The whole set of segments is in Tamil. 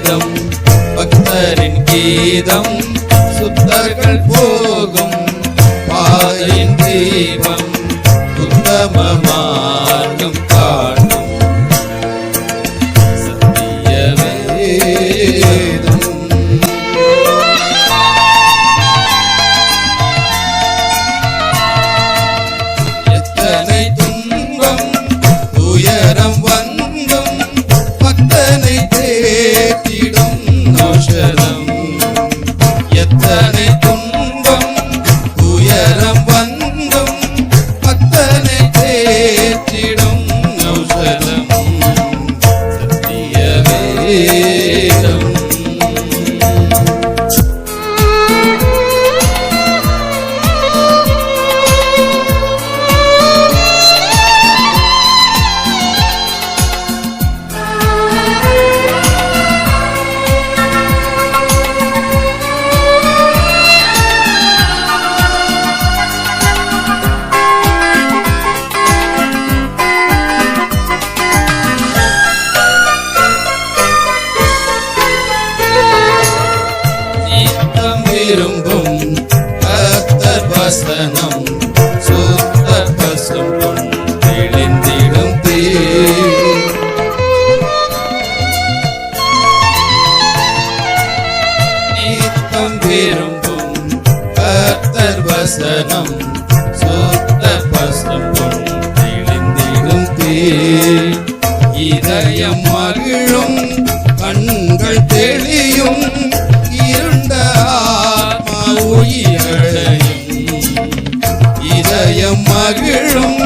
வேதம் பக்தரின் கீதம் சுத்தர்கள் போல் பிரசனம் சுத்த பசும் தெளிந்திடும் இதயம் மகிழும் கண்கள் தெளியும் இருண்ட ஆத்மா உயிரடையும் இதயம் மகிழும்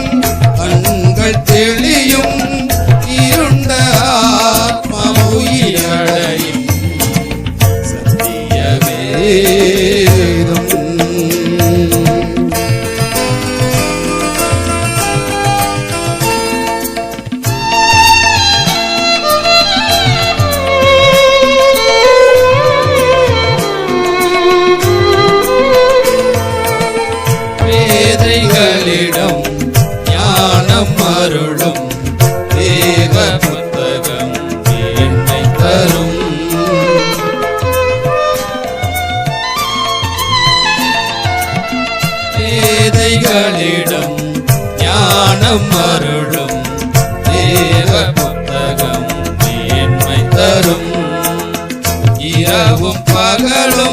புத்தகம் அருளும் தேவ புத்தகம் மேன்மை தரும். இரவும் பகலும்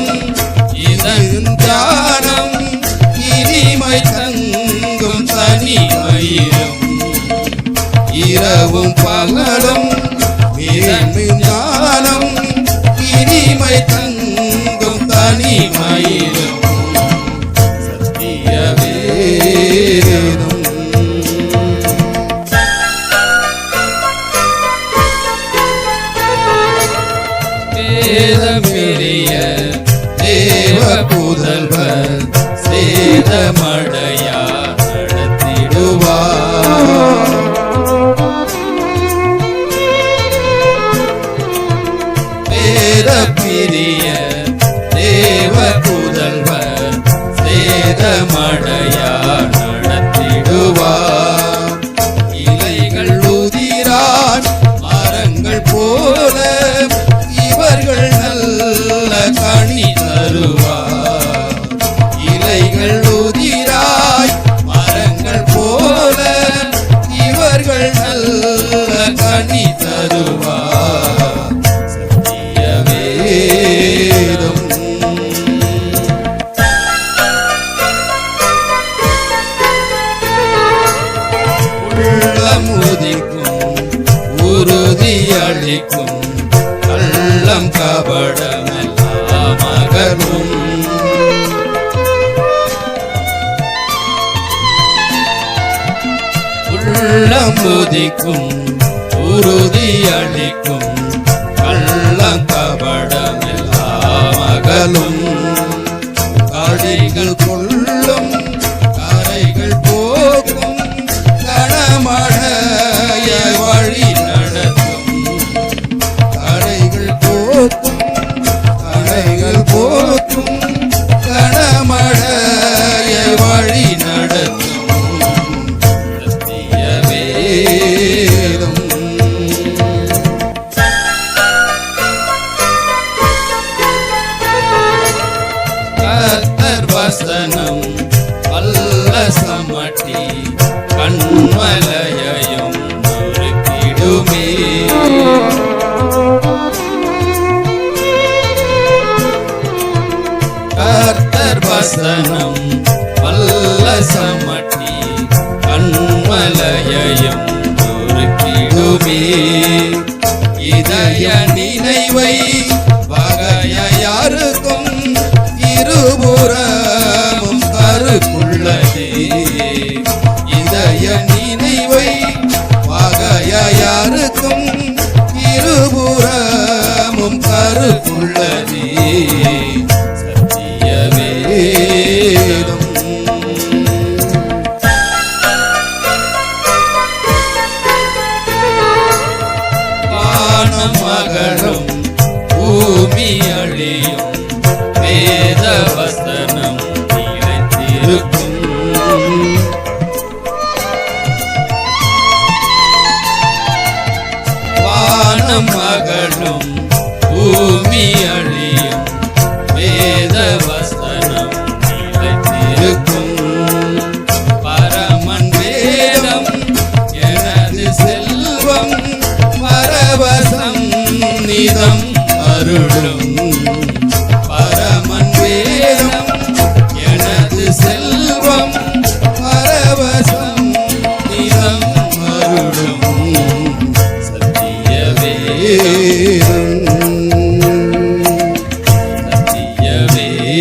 வேதம் பெரிய தேவ புதல்வர் சேதமடை கள்ளம் கபடமெல்லாம் அகலும் உள்ளம் உதிக்கும் உறுதி ശാസനം അല്ല സമട്ടി കൺമലയയും ഒരുക്കിടുമേ കർത്തർ വസനം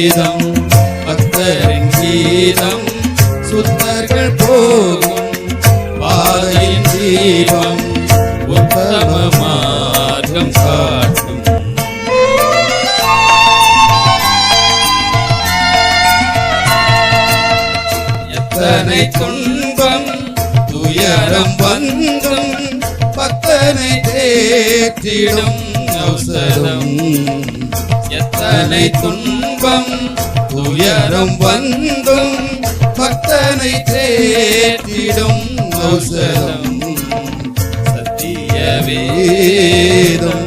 வேதம் பக்தரின் கீதம் சுத்தர்கள் போகும் பாதையின் தீபம் உத்தம மார்க்கம் காட்டும். எத்தனை துன்பம் துயரம் வந்தும் பக்தனை தேற்றிடும் அவசரம். எத்தனை துன்பம் செல்வம் துயரம் வந்தும் பக்தனை தேற்றிடும் ஔஷதம். சத்திய வேதம்